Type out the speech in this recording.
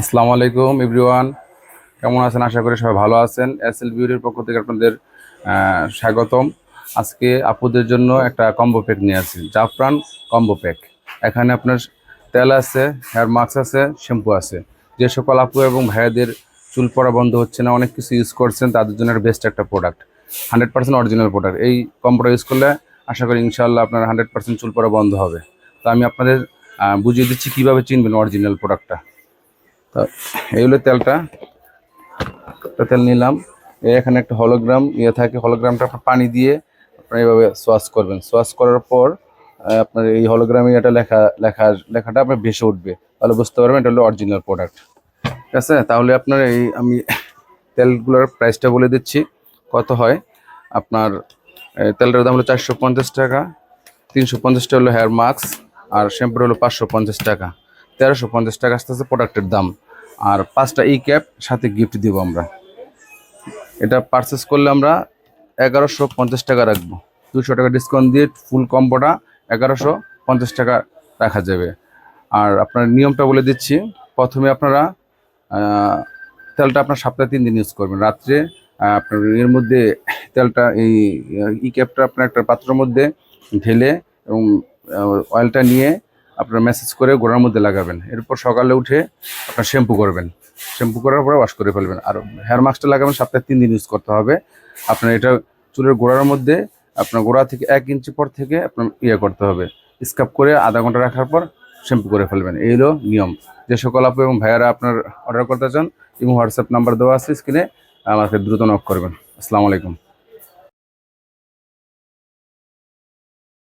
আসসালামু আলাইকুম, এভরিওয়ান। কেমন আছেন? আশা করি সবাই ভালো আছেন। এস এল বিউটির পক্ষ থেকে আপনাদের স্বাগতম। আজকে আপুদের জন্য একটা কম্বো প্যাক নিয়ে আসি জাফরান কম্বো প্যাক এখানে আপনার তেল আছে হেয়ার মাস্ক আছে শ্যাম্পু আছে। যে সকল আপু এবং ভাইয়াদের চুল পড়া বন্ধ হচ্ছে না, অনেক কিছু ইউজ করছেন, তাদের জন্য একটা বেস্ট একটা product hundred percent original product এই কম্বোটা ইউজ করলে আশা করি ইনশাল্লাহ আপনার হান্ড্রেড পার্সেন্ট চুল পড়া বন্ধ হবে। তো আমি আপনাদের বুঝিয়ে দিচ্ছি কীভাবে চিনবেন অরিজিনাল প্রোডাক্টটা এই তেলটা। একটা তেল নিলাম। এখানে একটা হলোগ্রাম ইয়ে থাকে। হলোগ্রামটা আপনার পানি দিয়ে আপনার এইভাবে সোয়াশ করবেন। সোয়াশ করার পর আপনার এই হলোগ্রামে এটা লেখা লেখা লেখাটা আপনার ভেসে উঠবে। তাহলে বুঝতে পারবেন এটা হলো অরিজিনাল প্রোডাক্ট ঠিক আছে? তাহলে আপনার এই আমি তেলগুলোর প্রাইসটা বলে দিচ্ছি। কত হয়? আপনার তেলটার দাম হলো চারশো পঞ্চাশ টাকা। তিনশো পঞ্চাশটা হলো হেয়ার মাস্ক আর শ্যাম্পুর হলো পাঁচশো পঞ্চাশ টাকা। তেরোশো পঞ্চাশ টাকা আসতে আসতে প্রোডাক্টের দাম। আর পাঁচটা ই ক্যাপ সাথে গিফট দিব আমরা। এটা পারচেস করলে আমরা এগারোশো পঞ্চাশ টাকা রাখব। দুশো টাকা ডিসকাউন্ট দিয়ে ফুল কম্বোটা এগারোশো পঞ্চাশ টাকা রাখা যাবে। আর আপনার নিয়মটা বলে দিচ্ছি, প্রথমে আপনারা তেলটা আপনার সপ্তাহে তিন দিন ইউজ করবেন। রাত্রে আপনার এর মধ্যে তেলটা, এই ই ক্যাপটা আপনার একটা পাত্রের মধ্যে ঢেলে এবং অয়েলটা নিয়ে আপনার মেসেজ করে গোড়ার মধ্যে লাগাবেন। এরপর সকালে উঠে আপনার শ্যাম্পু করবেন। শ্যাম্পু করার পরে ওয়াশ করে ফেলবেন। আর হেয়ার মাস্কটা লাগাবেন, সপ্তাহে তিন দিন ইউজ করতে হবে। আপনার এটা চুলের গোড়ার মধ্যে আপনার গোড়া থেকে এক ইঞ্চি পর থেকে আপনার ইয়ে করতে হবে। স্কাপ করে আধা ঘণ্টা রাখার পর শ্যাম্পু করে ফেলবেন। এই হলো নিয়ম। যে সকল আপু এবং ভাইয়ারা আপনার অর্ডার করতে চান এবং হোয়াটসঅ্যাপ নাম্বার দেওয়া আছে স্ক্রিনে আমাকে দ্রুত নক করবেন। আসসালামু আলাইকুম।